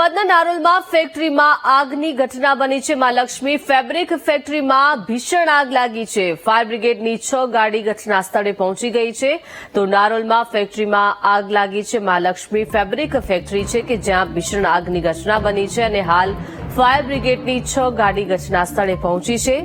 અમદાવાદના નારોલમાં ફેક્ટરીમાં આગની ઘટના બની છે. માં લક્ષ્મી ફેબ્રિક ફેક્ટરીમાં ભીષણ આગ લાગી છે. ફાયર બ્રિગેડની છ ગાડી ઘટના સ્થળે પહોંચી ગઈ છે. તો નારોલમાં ફેક્ટરીમાં આગ લાગી છે. માં લક્ષ્મી ફેબ્રિક ફેક્ટરી છે કે જ્યાં ભીષણ આગની ઘટના બની છે અને હાલ ફાયર બ્રિગેડની છ ગાડી ઘટના સ્થળે પહોંચી છે.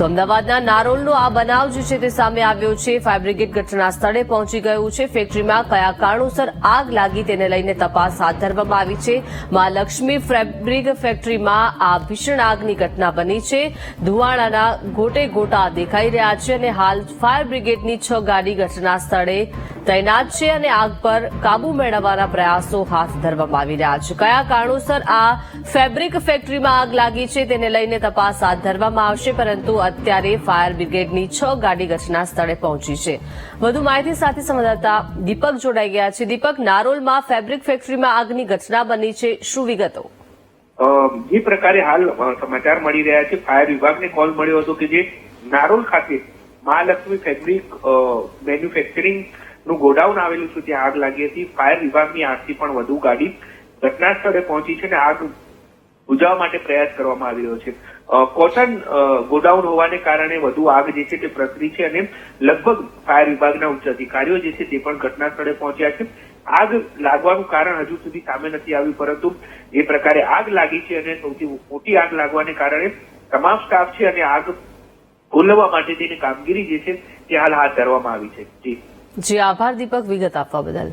તો અમદાવાદના નારોલનો આ બનાવ જે છે તે સામે આવ્યો છે. ફાયર બ્રિગેડ ઘટના સ્થળે પહોંચી ગયું છે. ફેક્ટરીમાં કયા કારણોસર આગ લાગી તેને લઈને તપાસ હાથ ધરવામાં આવી છે. માં લક્ષ્મી ફેબ્રિક ફેક્ટરીમાં આ ભીષણ આગની ઘટના બની છે. ધુવાણાના ગોટે ગોટા દેખાઈ રહ્યા છે અને હાલ ફાયર બ્રિગેડની છ ગાડી ઘટના સ્થળે તૈનાત છે અને આગ પર કાબુ મેળવવાના પ્રયાસો હાથ ધરવામાં આવી રહ્યા છે. કયા કારણોસર આ ફેબ્રિક ફેક્ટરીમાં આગ લાગી છે તેને લઈને તપાસ હાથ ધરવામાં આવશે, પરંતુ અત્યારે ફાયર બ્રિગેડની છ ગાડી ઘટના સ્થળે પહોંચી છે. વધુ માહિતી સાથે સંવાદદાતા દીપક જોડાઈ ગયા છે. દીપક, નારોલમાં ફેબ્રિક ફેક્ટરીમાં આગની ઘટના બની છે. શું વિગતો? જે પ્રકારે હાલ સમાચાર મળી રહ્યા છે, ફાયર વિભાગને કોલ મળ્યો હતો કે જે નારોલ ખાતે મહાલક્ષ્મી ફેબ્રિક મેન્યુફેક્ચરિંગનું ગોડાઉન આવેલું છે, ત્યાં આગ લાગી હતી. ફાયર વિભાગની આઠથી પણ વધુ ગાડી ઘટના સ્થળે પહોંચી છે અને આગ બુઝાવવા માટે પ્રયાસ કરવામાં આવી રહ્યો છે. કોટન ગોડાઉન હોવાને કારણે વધુ આગ જે છે તે પ્રસરી છે અને લગભગ ફાયર વિભાગના ઉચ્ચ અધિકારીઓ જે છે તે પણ ઘટના પહોંચ્યા છે. આગ લાગવાનું કારણ હજુ સુધી સામે નથી આવ્યું, પરંતુ જે પ્રકારે આગ લાગી છે અને સૌથી મોટી આગ લાગવાને કારણે તમામ સ્ટાફ છે અને આગ ઓલવવા માટે તેની કામગીરી જે છે તે હાલ હાથ ધરવામાં આવી છે. જી. જી, આભાર દીપક, વિગત આપવા બદલ.